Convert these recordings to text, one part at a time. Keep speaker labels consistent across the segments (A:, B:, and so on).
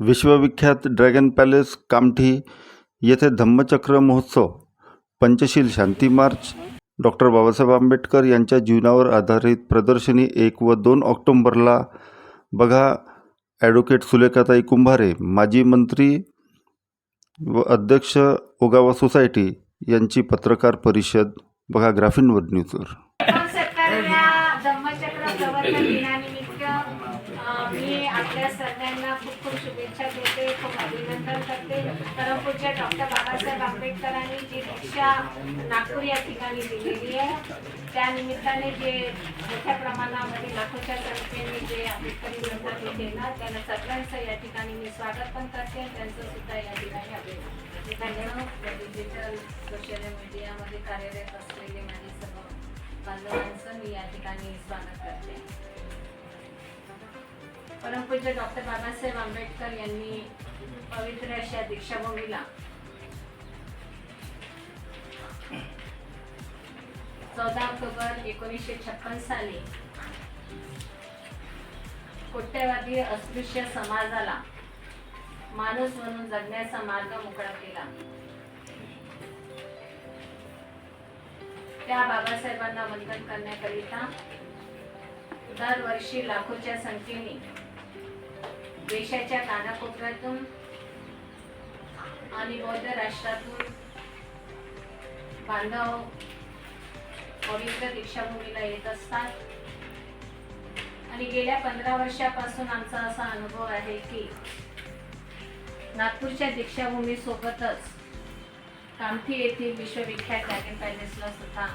A: विश्वविख्यात dragon palace Kamthi येथे धम्मचक्र महोत्सव पंचशील शांती मार्च. डॉक्टर बाबासाहेब आंबेडकर यांच्या जीवनावर आधारित प्रदर्शनी एक व दोन ऑक्टोंबरला बघा ॲडव्होकेट सुलेखाताई कुंभारे माजी मंत्री व अध्यक्ष ओगावा सोसायटी यांची पत्रकार परिषद. बघा ग्राफिनवर न्यूजवर
B: आपल्या सगळ्यांना खूप खूप शुभेच्छा देते खूप अभिनंदन करते. परमपूरच्या डॉक्टर बाबासाहेब आंबेडकरांनी जी दीक्षा नागपूर या ठिकाणी दिलेली आहे त्या निमित्ताने जे मोठ्या प्रमाणामध्ये लाखोच्या संख्येने जे आंबेडकरी लोकांना तिथे ना त्यांना सगळ्यांचं या ठिकाणी मी स्वागत पण करते त्यांचं सुद्धा या ठिकाणी अभिनंदन. धन्यवाद. डिजिटल सोशल मीडियामध्ये कार्यरत असलेले माझे सर्व बांधवांचं मी या ठिकाणी स्वागत करते. परमपूज्य डॉक्टर बाबासाहेब आंबेडकर यांनी पवित्र अशा दीक्षाभूमीला चौदा ऑक्टोबर एकोणीसशे छप्पन साली कोट्यवादी अस्पृश्य समाजाला माणूस म्हणून जगण्याचा मार्ग मोकळा केला. त्या बाबासाहेबांना वंदन करण्याकरिता दरवर्षी लाखोच्या संख्येने देशाच्या कानाकोपऱ्यातून आणि बौद्ध राष्ट्रातून बांधव पवित्र दीक्षाभूमीला येत असतात. आणि गेल्या पंधरा वर्षापासून आमचा असा अनुभव आहे की नागपूरच्या दीक्षाभूमी सोबतच कामठी येथील विश्वविख्यात ड्रॅगन पॅलेसला सुद्धा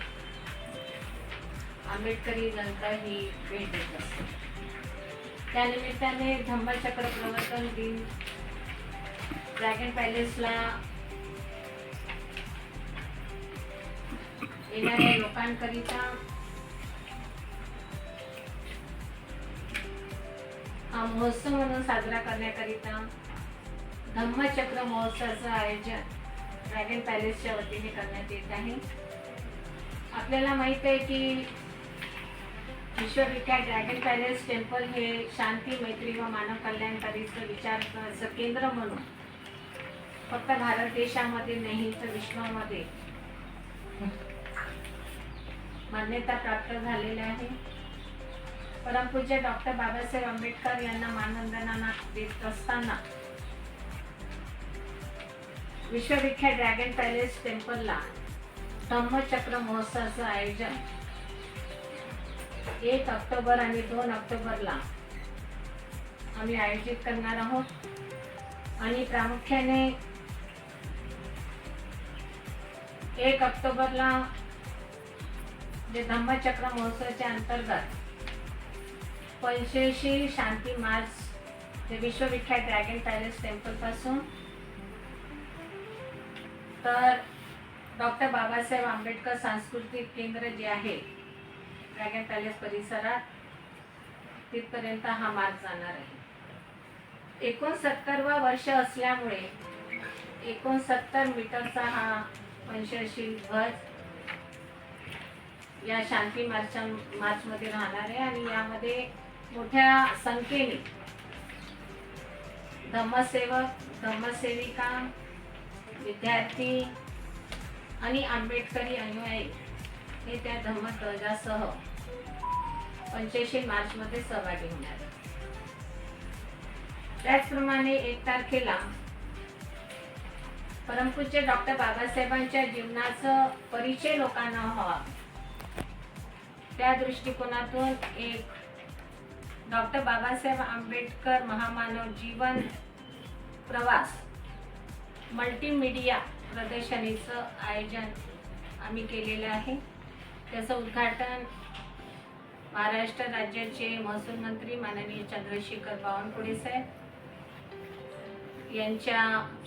B: आंबेडकरी जनता ही भेट देत असते त्यानिमित्ताने धम्मचक्र प्रवर्तन दिन ड्रॅगन पॅलेसला येणाऱ्या लोकांकरिता हा महोत्सव म्हणून साजरा करण्याकरिता धम्मचक्र महोत्सवाचं आयोजन ड्रॅगन पॅलेसच्या वतीने करण्यात येत आहे. आपल्याला माहीत आहे की विश्वविख्यात ड्रॅगन पॅलेस टेम्पल हे शांती मैत्री व मानव कल्याणकारीचं विचार केंद्र म्हणून फक्त भारत देशामध्ये नाही तर विश्वामध्ये मान्यता प्राप्त झालेल्या आहे. परमपूज्य डॉक्टर बाबासाहेब आंबेडकर यांना मानवंदना देत असताना विश्वविख्यात ड्रॅगन पॅलेस टेम्पलला धम्मचक्र महोत्सवाचं आयोजन एक ऑक्टोबर आणि दोन ऑक्टोबरला आम्ही आयोजित करणार आहोत. आणि प्रामुख्याने एक ऑक्टोबरला जे धम्मचक्र महोत्सवाच्या अंतर्गत पंच्याऐंशी शांती मार्च ते विश्वविख्यात ड्रॅगन पॅलेस टेम्पलपासून तर डॉक्टर बाबासाहेब आंबेडकर सांस्कृतिक केंद्र जे आहे ड्रॅगन पॅलेस परिसरात तिथपर्यंत हा मार्ग जाणार आहे. एकोणसत्तरवा वर्ष असल्यामुळे एकोणसत्तर मीटरचा हा पंचशील ध्वज या शांती मार्च मार्चमध्ये राहणार आहे आणि यामध्ये मोठ्या संख्येने धम्मसेवक धम्मसेविका विद्यार्थी आणि आंबेडकरी अनुयायी हे त्या धम्मध्वजासह पंच्याऐंशी मार्चमध्ये सहभागी होणार त्याचप्रमाणे एक तारखेला परमपूज्य डॉक्टर बाबासाहेबांच्या जीवनाचं परिचय लोकांना व्हावा त्या दृष्टिकोनातून एक डॉक्टर बाबासाहेब आंबेडकर महामानव जीवन प्रवास मल्टीमीडिया प्रदर्शनीचं आयोजन आम्ही केलेलं आहे. त्याचं उद्घाटन महाराष्ट्र राज्याचे महसूल मंत्री माननीय चंद्रशेखर बावनकुळे साहेब यांच्या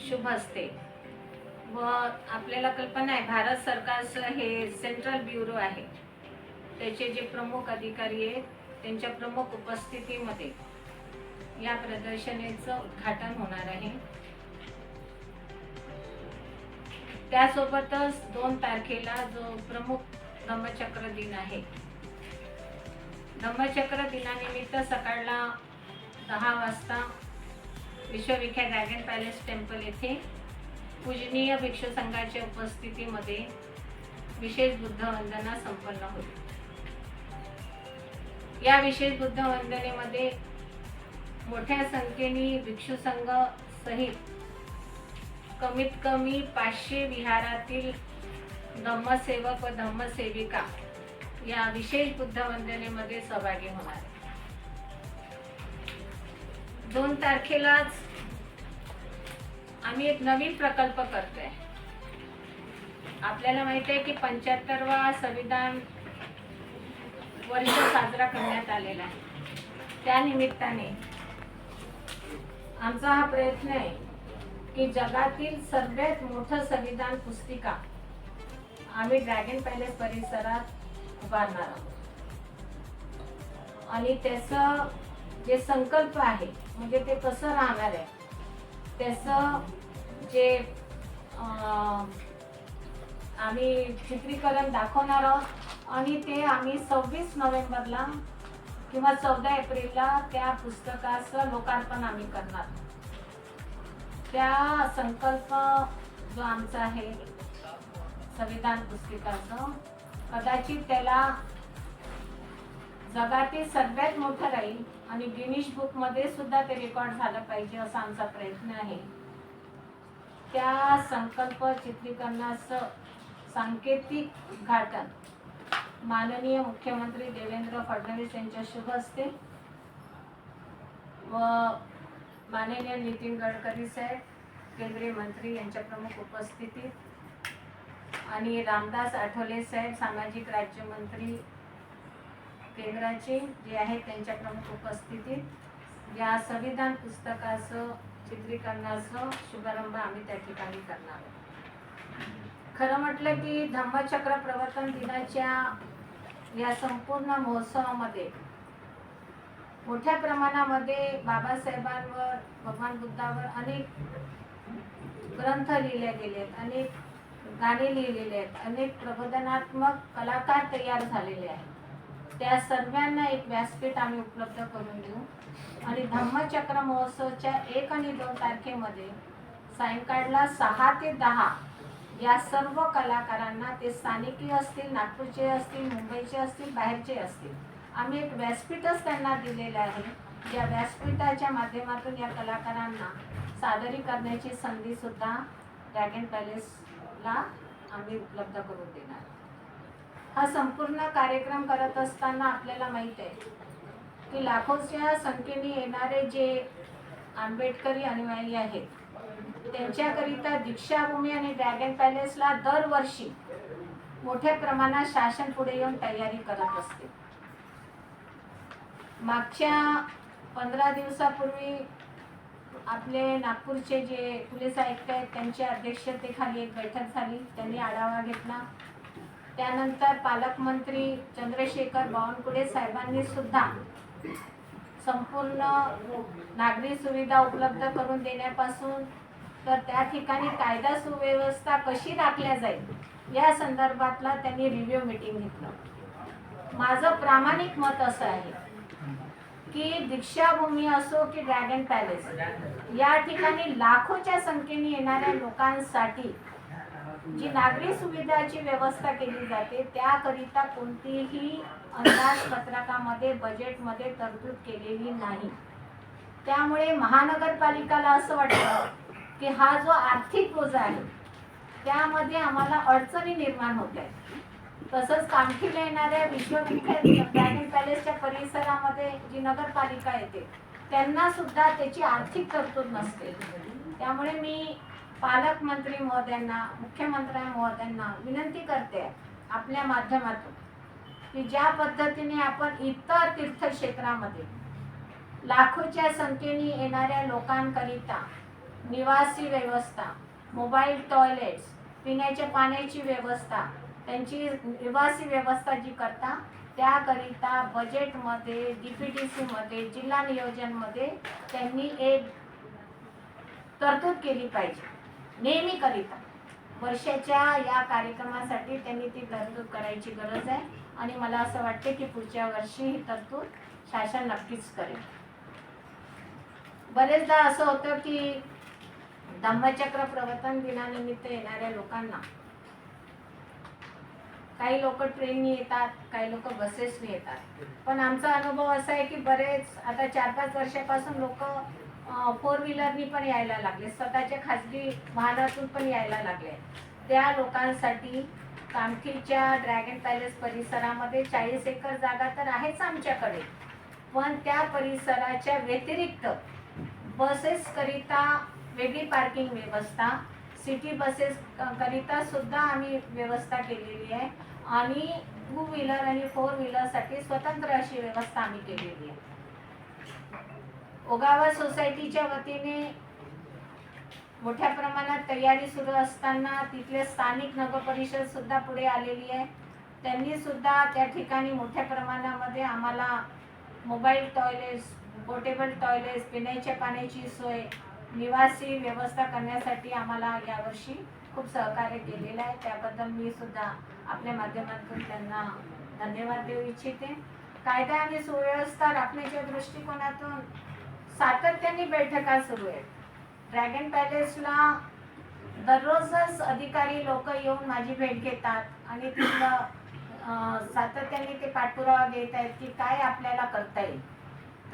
B: शुभ हस्ते व आपल्याला कल्पना आहे भारत सरकारचं हे सेंट्रल ब्युरो आहे. त्याचे जे प्रमुख अधिकारी आहेत त्यांच्या प्रमुख उपस्थितीमध्ये या प्रदर्शनेचं उद्घाटन होणार आहे. त्यासोबतच दोन तारखेला जो प्रमुख धम्मचक्र दिन आहे धम्मचक्र दिनानिमित्त सकाळला दहा वाजता विश्वविख्यात ड्रॅगन पॅलेस टेम्पल येथे पूजनीय भिक्षू संघाच्या उपस्थितीमध्ये विशेष बुद्ध वंदना संपन्न होती या विशेष बुद्ध वंदनेमध्ये मोठ्या संख्येने भिक्षू संघ सहित कमीत कमी पाचशे विहारातील धम्मसेवक व धम्मसेविका या विशेष बुद्ध वंदनेमध्ये सहभागी होणार. दोन तारखेलाच आम्ही एक नवीन प्रकल्प करतोय. आपल्याला माहिती आहे की पंच्याहत्तरवा संविधान वर्ष साजरा करण्यात आलेला आहे. त्या निमित्ताने आमचा हा प्रयत्न आहे की जगातील सर्वात मोठं संविधान पुस्तिका आम्ही ड्रॅगन पॅलेस परिसरात उभारणार आहोत. आणि त्याचं जे संकल्प आहे म्हणजे ते कसं राहणार आहे त्याचं जे आम्ही चित्रीकरण दाखवणार आहोत आणि ते आम्ही सव्वीस नोव्हेंबरला किंवा चौदा एप्रिलला त्या पुस्तकाचं लोकार्पण आम्ही करणार त्या संकल्प जो आमचा आहे संविधान पुस्तिकाचं कदाचित त्याला जगातील सगळ्यात मोठं राहील आणि गिनीश बुकमध्ये सुद्धा ते रेकॉर्ड झालं पाहिजे असा आमचा प्रयत्न आहे. त्या संकल्प चित्रीकरणाचं सांकेतिक उद्घाटन माननीय मुख्यमंत्री देवेंद्र फडणवीस यांच्या शुभ असते व माननीय नितीन गडकरी साहेब केंद्रीय मंत्री यांच्या प्रमुख उपस्थितीत आणि रामदास आठवले साहेब सामाजिक राज्यमंत्री केंद्राचे जे आहेत त्यांच्या प्रमुख उपस्थितीत या संविधान पुस्तकाचं चित्रीकरणाचं शुभारंभ आम्ही त्या ठिकाणी करणार आहोत. खरं म्हटलं की धम्मचक्र प्रवर्तन दिनाच्या या संपूर्ण महोत्सवामध्ये मोठ्या प्रमाणामध्ये बाबासाहेबांवर भगवान बुद्धावर अनेक ग्रंथ लिहिले गेले आहेत अनेक गाणे लिहिलेले आहेत. अनेक प्रबोधनात्मक कलाकार तयार झालेले आहेत. त्या सर्वांना एक व्यासपीठ आम्ही उपलब्ध करून देऊ. आणि धम्मचक्र महोत्सवच्या एक आणि दोन तारखेमध्ये सायंकाळला सहा ते दहा या सर्व कलाकारांना ते स्थानिकी असतील नागपूरचे असतील मुंबईचे असतील बाहेरचे असतील आम्ही एक व्यासपीठच त्यांना दिलेलं आहे. या व्यासपीठाच्या माध्यमातून या कलाकारांना सादरी करण्याची संधीसुद्धा ड्रॅगन पॅलेसला आम्ही उपलब्ध करून देणार? हा संपूर्ण कार्यक्रम करत असताना आपल्याला माहीत आहे की लाखोच्या संख्येने येणारे जे आंबेडकरी अनुयायी आहेत त्यांच्याकरिता दीक्षाभूमी आणि ड्रॅगन पॅलेसला दरवर्षी मोठ्या प्रमाणात शासन पुढे येऊन तयारी करत असते. मागच्या पंधरा दिवसापूर्वी आपले नागपूरचे जे पोलीस आयुक्त आहेत त्यांच्या अध्यक्षतेखाली एक बैठक झाली. त्यांनी आढावा घेतला. त्यानंतर पालकमंत्री चंद्रशेखर बावनकुळे साहेबांनी सुद्धा संपूर्ण नागरी सुविधा उपलब्ध करून देण्यापासून तर त्या ठिकाणी कायदा सुव्यवस्था कशी राखल्या जाईल या संदर्भातला त्यांनी रिव्ह्यू मीटिंग घेतलं. माझं प्रामाणिक मत असं आहे की दीक्षाभूमी असो की ड्रॅगन पॅलेस या ठिकाणी लाखोच्या संख्येने येणाऱ्या लोकांसाठी जी नागरी सुविधाची व्यवस्था केली जाते त्याकरिता कोणतीही अंदाजपत्रकामध्ये बजेटमध्ये तरतूद केलेली नाही. त्यामुळे महानगरपालिकाला असं वाटतं की हा जो आर्थिक ओझा आहे त्यामध्ये आम्हाला अडचणी निर्माण होत आहेत. तसंच कामठीला येणाऱ्या विश्वविख्यात ड्रॅगन पॅलेसच्या परिसरामध्ये जी नगरपालिका येते त्यांना सुद्धा त्याची आर्थिक तरतूद नसते. त्यामुळे मी पालकमंत्री महोदयांना मुख्यमंत्री महोदयांना विनंती करते आपल्या माध्यमातून की ज्या पद्धतीने आपण इतर तीर्थक्षेत्रामध्ये लाखोच्या संख्येने येणाऱ्या लोकांकरिता निवासी व्यवस्था मोबाईल टॉयलेट्स पिण्याच्या पाण्याची व्यवस्था त्यांची निवासी व्यवस्था जी करता त्याकरिता बजेटमध्ये डी पी टी सीमध्ये जिल्हा नियोजनमध्ये त्यांनी एक तरतूद केली पाहिजे. नेहमीकरिता वर्षाच्या या कार्यक्रमासाठी त्यांनी ती तरतूद करायची गरज आहे आणि मला असं वाटते की पुढच्या वर्षी ही तरतूद शासन नक्कीच करेल. बरेचदा असं होतं की धम्मचक्र प्रवर्तन दिनानिमित्त येणाऱ्या लोकांना काही लोक ट्रेननी येतात काही लोक बसेसनी येतात. पण आमचा अनुभव असा आहे की बरेच आता चार पाच वर्षापासून लोक फोर व्हीलरनी पण यायला लागले. स्वतःच्या खाजगी वाहनातून पण यायला लागले. त्या लोकांसाठी कामठीच्या ड्रॅगन पॅलेस परिसरामध्ये चाळीस एकर जागा तर आहेच आमच्याकडे. पण त्या परिसराच्या व्यतिरिक्त बसेसकरिता वेगळी पार्किंग व्यवस्था सिटी बसेस करिता सुद्धा आम्ही व्यवस्था केलेली आहे. आणि टू व्हीलर आणि फोर व्हीलरसाठी स्वतंत्र अशी व्यवस्था आम्ही केलेली आहे. ओगावा सोसायटीच्या वतीने मोठ्या प्रमाणात तयारी सुरू असताना तिथले स्थानिक नगरपरिषद सुद्धा पुढे आलेली आहे. त्यांनी सुद्धा त्या ठिकाणी मोठ्या प्रमाणामध्ये आम्हाला मोबाईल टॉयलेट्स पोर्टेबल टॉयलेट्स पिण्याच्या पाण्याची सोय निवासी व्यवस्था करण्यासाठी आम्हाला यावर्षी खूप सहकार्य केलेलं आहे. त्याबद्दल मी सुद्धा आपल्या माध्यमातून त्यांना धन्यवाद देऊ इच्छिते. कायदा आणि सुव्यवस्था राखण्याच्या दृष्टिकोनातून सातत्याने बैठका सुरू आहेत. ड्रॅगन पॅलेसला दररोजच अधिकारी लोक येऊन माझी भेट घेतात आणि तिथलं सातत्याने ते पाठपुरावा घेत आहेत की काय आपल्याला करता येईल.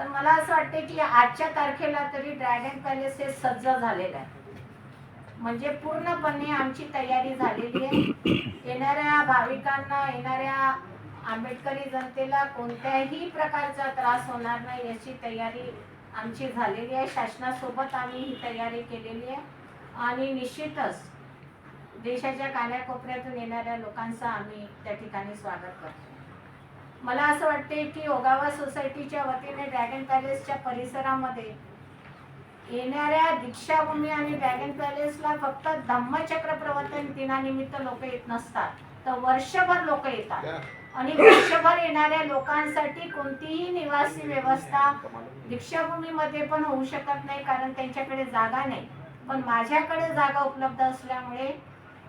B: तर मला असं वाटते की आजच्या तारखेला तरी ड्रॅगन पॅलेस हे सज्ज झालेलं आहे. म्हणजे पूर्णपणे आमची तयारी झालेली आहे. येणाऱ्या भाविकांना येणाऱ्या आंबेडकरी जनतेला कोणत्याही प्रकारचा त्रास होणार नाही याची तयारी आमची झालेली आहे. शासनासोबत आम्ही ही तयारी केलेली आहे. आणि निश्चितच देशाच्या कानाकोपऱ्यातून येणाऱ्या लोकांचं आम्ही त्या ठिकाणी स्वागत करतो. मला असं वाटते की ओगावा सोसायटीच्या वतीने ड्रॅगन पॅलेसच्या परिसरामध्ये येणाऱ्या दीक्षाभूमी आणि ड्रॅगन पॅलेसला फक्त धम्मचक्र प्रवर्तन दिनानिमित्त लोक येत नसतात. तर वर्षभर लोक येतात. आणि वर्षभर येणाऱ्या लोकांसाठी कोणतीही निवासी व्यवस्था दीक्षाभूमीमध्ये पण होऊ शकत नाही कारण त्यांच्याकडे जागा नाही. पण माझ्याकडे जागा उपलब्ध असल्यामुळे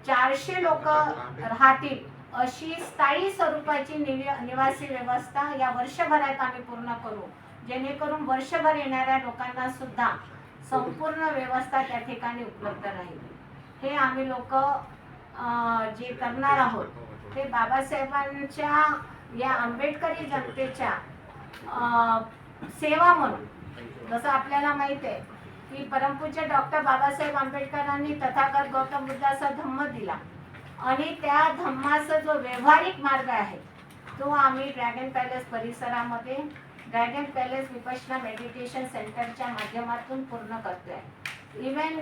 B: चारशे लोक राहतील. अशी स्थायी स्वरूपाची निवि- निवासी व्यवस्था या वर्षभरात आम्ही पूर्ण करू. जेणेकरून वर्षभर येणाऱ्या लोकांना सुद्धा संपूर्ण व्यवस्था त्या ठिकाणी उपलब्ध राहील. हे आम्ही लोक जे करणार आहोत ते बाबासाहेबांच्या या आंबेडकरी जनतेच्या सेवा म्हणून. जसं आपल्याला माहीत आहे की परमपूज्य डॉक्टर बाबासाहेब आंबेडकरांनी तथागत गौतम बुद्धाचा धम्म दिला. आणि त्या धम्माचा जो व्यावहारिक मार्ग आहे तो आम्ही ड्रॅगन पॅलेस परिसरामध्ये ड्रॅगन पॅलेस विपश्यना मेडिटेशन सेंटरच्या माध्यमातून पूर्ण करतोय. इव्हन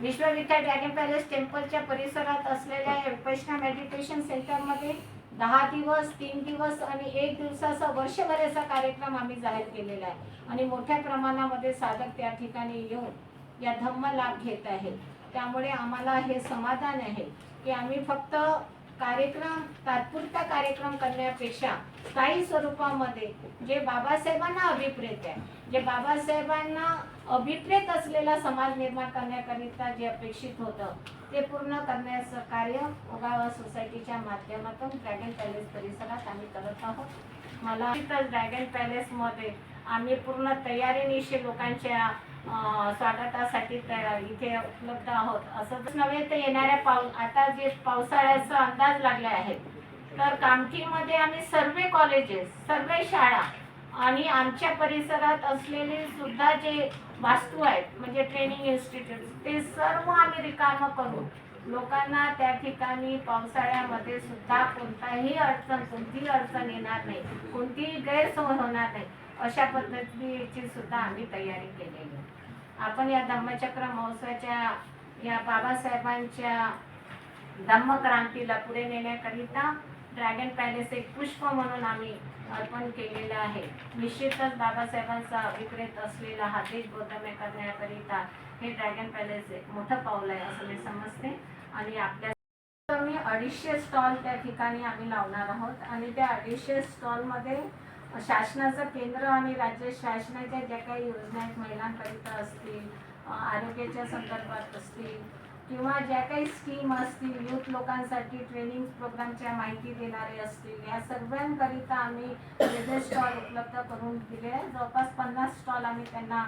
B: विश्वविख्यात ड्रॅगन पॅलेस टेम्पलच्या परिसरात असलेल्या या मेडिटेशन सेंटरमध्ये दहा दिवस तीन दिवस आणि एक दिवसाचा वर्षभराचा कार्यक्रम आम्ही जाहीर केलेला आहे. आणि मोठ्या प्रमाणामध्ये साधक त्या ठिकाणी येऊन या धम्म लाभ घेत आहेत. त्यामुळे आम्हाला हे समाधान आहे. की आम्ही फक्त कार्यक्रम तात्पुरता कार्यक्रम करण्यापेक्षा स्थायी स्वरूपामध्ये जे बाबासाहेबांना अभिप्रेत आहे जे बाबासाहेबांना अभिप्रेत असलेला समाज निर्माण करण्याकरिता जे अपेक्षित होतं ते पूर्ण करण्याचं कार्य ओगावा सोसायटीच्या माध्यमातून ड्रॅगन पॅलेस परिसरात आम्ही करत आहोत. मला ड्रॅगन पॅलेसमध्ये आम्ही पूर्ण तयारीनिशी लोकांच्या स्वागतासाठी इथे उपलब्ध आहोत. असंच नव्हे तर येणाऱ्या पाऊ आता जे पावसाळ्याचा अंदाज लागले आहेत तर कामठीमध्ये आम्ही सर्व कॉलेजेस सर्व शाळा आणि आमच्या परिसरात असलेले सुद्धा जे वास्तू आहेत म्हणजे ट्रेनिंग इन्स्टिट्यूट ते सर्व आम्ही रिकामं करू लोकांना त्या ठिकाणी पावसाळ्यामध्ये सुद्धा कोणताही अडचण कोणतीही अडचण येणार नाही कोणतीही गैरसोय होणार नाही अशा पद्धतीची सुद्धा आम्ही तयारी केलेली आहे. आपण या धम्मचक्र महोत्सवाच्या या बाबासाहेबांच्या धम्मक्रांतीला पुढे नेण्याकरिता ड्रॅगन पॅलेस एक पुष्प म्हणून आम्ही अर्पण केलेलं आहे. निश्चितच बाबासाहेबांचा अभिप्रेत असलेला हा देश बोधम्य करण्याकरिता हे ड्रॅगन पॅलेस एक मोठं पाऊल आहे असं मी समजते. आणि आपल्या कमी अडीचशे स्टॉल त्या ठिकाणी आम्ही लावणार आहोत. आणि त्या अडीचशे स्टॉलमध्ये शासनाचं केंद्र आणि राज्य शासनाच्या ज्या काही योजना आहेत महिलांकरिता असतील आरोग्याच्या संदर्भात असतील किंवा ज्या काही स्कीम असतील युथ लोकांसाठी ट्रेनिंग प्रोग्रामच्या माहिती देणारे असतील या सर्वांकरिता आम्ही वेगळे स्टॉल उपलब्ध करून दिले. जवळपास पन्नास स्टॉल आम्ही त्यांना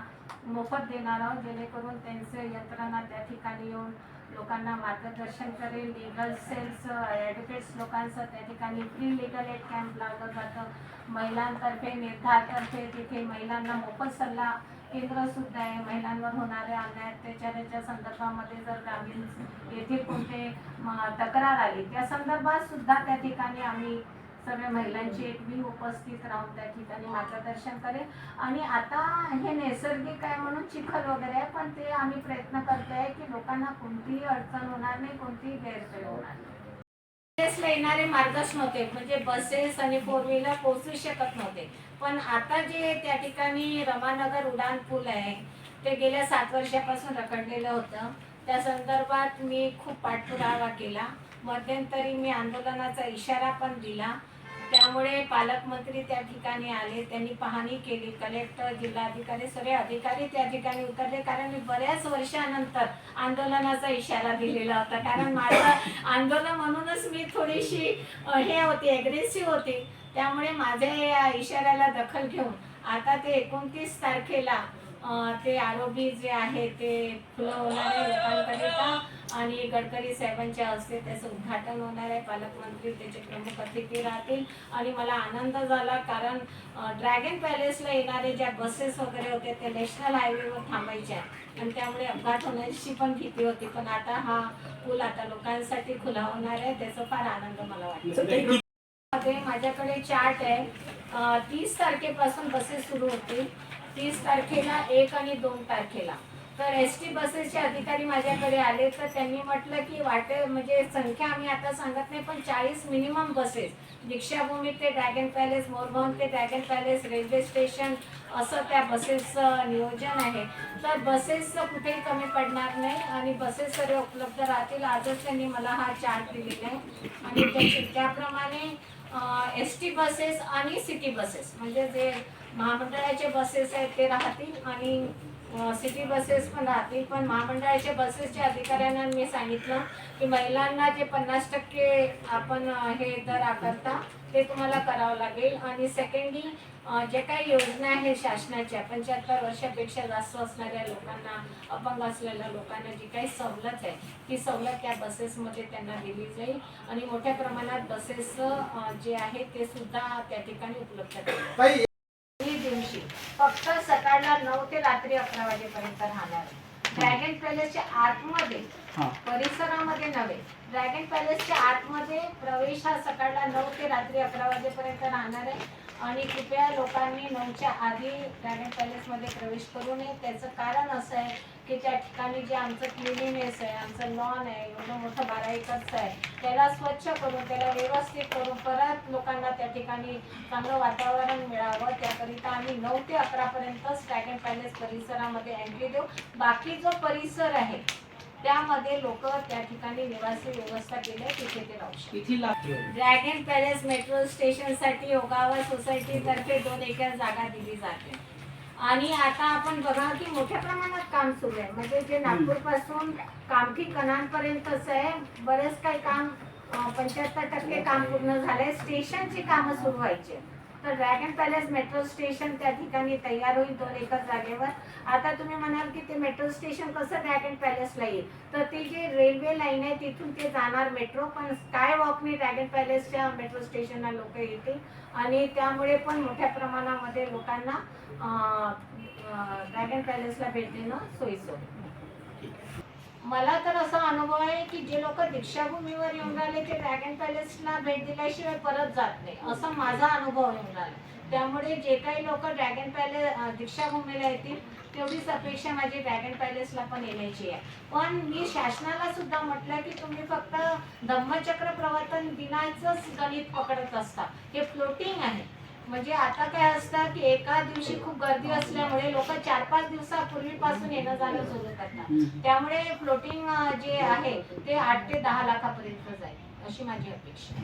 B: मोफत देणार आहोत जेणेकरून त्यांचे यंत्रणा त्या ठिकाणी येऊन लोकांना मार्गदर्शन करेल. लिगल सेल्स ॲडव्होकेट्स लोकांचं त्या ठिकाणी फ्री लिगल एड कॅम्प लावलं जातं. महिलांतर्फे निर्धारतर्फे तिथे महिलांना मोफत सल्ला केंद्रसुद्धा आहे. महिलांवर होणाऱ्या अन्याय अत्याचाराच्या संदर्भामध्ये जर ग्रामीण येथे कोणते तक्रार आली त्या संदर्भात सुद्धा त्या ठिकाणी आम्ही सगळ्या महिलांची एक मी उपस्थित राहून त्या ठिकाणी मार्गदर्शन करेल. आणि आता हे नैसर्गिक आहे म्हणून चिखल वगैरे आहे पण ते आम्ही प्रयत्न करतोय की लोकांना कोणतीही अडचण होणार नाही कोणतीही गैरसोय होणार नाही. बसेसला येणारे मार्गच नव्हते म्हणजे बसेस आणि फोर व्हीलर पोहोचू शकत नव्हते. पण आता जे त्या ठिकाणी रमानगर उडान पूल आहे ते गेल्या सात वर्षापासून रखडलेलं होतं. त्या संदर्भात मी खूप पाठपुरावा केला. मध्यंतरी मी आंदोलनाचा इशारा पण दिला. त्यामुळे पालकमंत्री त्या ठिकाणी आले त्यांनी पाहणी केली कलेक्टर जिल्हाधिकारी सगळे अधिकारी त्या ठिकाणी उतरले. कारण मी बऱ्याच वर्षानंतर आंदोलनाचा इशारा दिलेला होता. कारण माझं आंदोलन म्हणूनच मी थोडीशी हे होती ॲग्रेसिव्ह होती. त्यामुळे माझ्या या इशाऱ्याला दखल घेऊन आता ते एकोणतीस तारखेला ते आरोपी जे आहे ते फुलं होणार आहे लोकांकरिता. आणि गडकरी साहेबांच्या हस्ते त्याचं उद्घाटन होणार आहे. पालकमंत्री त्याचे प्रमुख अतिथी राहतील. आणि मला आनंद झाला कारण ड्रॅगन पॅलेसला येणारे ज्या बसेस वगैरे होते ते नॅशनल हायवेवर थांबायच्या. आणि त्यामुळे अपघात होण्याची पण भीती होती. पण आता हा पूल आता लोकांसाठी खुला होणार आहे. त्याचा फार आनंद मला वाटतो. मध्ये माझ्याकडे चार्ट आहे. तीस तारखेपासून बसेस सुरू होतील. तीस तारखेला एक आणि दोन तारखेला. तर एस टी बसेसचे अधिकारी माझ्याकडे आले तर त्यांनी म्हटलं की वाटे म्हणजे संख्या आम्ही आता सांगत नाही पण चाळीस मिनिमम बसेस दीक्षाभूमी ते ड्रॅगन पॅलेस मोरभवन ते ड्रॅगन पॅलेस रेल्वे स्टेशन असं त्या बसेसचं नियोजन आहे. तर बसेसचं कुठेही कमी पडणार नाही आणि बसेस सर्व उपलब्ध राहतील. आजच त्यांनी मला हा चार्ट दिलेला आहे. आणि त्याची त्याप्रमाणे एस टी बसेस आणि सिटी बसेस म्हणजे जे महामंडळाचे बसेस आहेत ते राहतील आणि सिटी बसेस पण राहतील. पण महामंडळाच्या बसेसच्या अधिकाऱ्यांना मी सांगितलं की महिलांना जे पन्नास टक्के आपण हे दर आकारता ते तुम्हाला करावं लागेल. आणि सेकंडली जे काही योजना आहे शासनाच्या पंच्याहत्तर वर्षापेक्षा जास्त असणाऱ्या लोकांना अपंग असलेल्या लोकांना जी काही सवलत आहे ती सवलत त्या बसेसमध्ये त्यांना दिली जाईल. आणि मोठ्या प्रमाणात बसेस जे आहे ते सुद्धा त्या ठिकाणी उपलब्ध दिवशी. फक्त सकाळला नऊ ते रात्री अकरा वाजेपर्यंत राहणार. ड्रॅगन पॅलेसच्या आतमध्ये. परिसरामध्ये नव्हे. ड्रॅगन पॅलेसच्या आतमध्ये प्रवेश हा सकाळला नऊ ते रात्री अकरा वाजेपर्यंत राहणार आहे. आणि कृपया लोकांनी नऊच्या आधी गार्डन पॅलेसमध्ये प्रवेश करू नये. त्याचं कारण असं आहे की त्या ठिकाणी जे आमचं क्लिनिनेस आहे आमचं लॉन आहे एवढं मोठं बारा एकरचं आहे त्याला स्वच्छ करून त्याला व्यवस्थित करून परत लोकांना त्या ठिकाणी चांगलं वातावरण मिळावं. त्याकरिता आम्ही नऊ ते अकरापर्यंतच ड्रॅगन पॅलेस परिसरामध्ये एंट्री देऊ. बाकी जो परिसर आहे त्यामध्ये लोक त्या ठिकाणी निवासी व्यवस्था केली तिथे ते राहू ड्रॅगन पॅलेस मेट्रो स्टेशनसाठी योगावा सोसायटीतर्फे दोन एकर जागा दिली जाते. आणि आता आपण बघा की मोठ्या प्रमाणात काम सुरू आहे. म्हणजे जे नागपूरपासून कामठी कणांपर्यंतच आहे बरेच काही काम पंच्याहत्तर टक्के काम पूर्ण झालंय. स्टेशनची कामं सुरू व्हायची. तर ड्रॅगन पॅलेस मेट्रो स्टेशन त्या ठिकाणी तयार होईल दोन एकर जागेवर. आता तुम्ही म्हणाल की ते मेट्रो स्टेशन कसं ड्रॅगन पॅलेसला येईल? तर ती जी रेल्वे लाईन आहे तिथून ते जाणार मेट्रो पण स्काय वॉकने ड्रॅगन पॅलेसच्या मेट्रो स्टेशनला लोक येतील. आणि त्यामुळे पण मोठ्या प्रमाणामध्ये लोकांना ड्रॅगन पॅलेसला भेट देणं सोयीचं होईल. मला तर असा अनुभव आहे की जे लोक दीक्षाभूमीवर येऊन राहिले ते ड्रॅगन पॅलेसला भेट दिल्याशिवाय परत जात नाही. असा माझा अनुभव येऊन राहिला. त्यामुळे जे काही लोक ड्रॅगन पॅलेस दीक्षाभूमीला येतील तेवढीच अपेक्षा माझी ड्रॅगन पॅलेसला पण येण्याची आहे. पण मी शासनाला सुद्धा म्हटलं की तुम्ही फक्त धम्मचक्र प्रवर्तन दिनाचंच गणित पकडत असता. हे फ्लोटिंग आहे. म्हणजे आता काय असतं की एका दिवशी खूप गर्दी असल्यामुळे लोक चार पाच दिवसापूर्वीपासून येणं जाणं सुरू करतात. त्यामुळे फ्लोटिंग जे आहे ते आठ ते दहा लाखापर्यंत जाईल अशी माझी अपेक्षा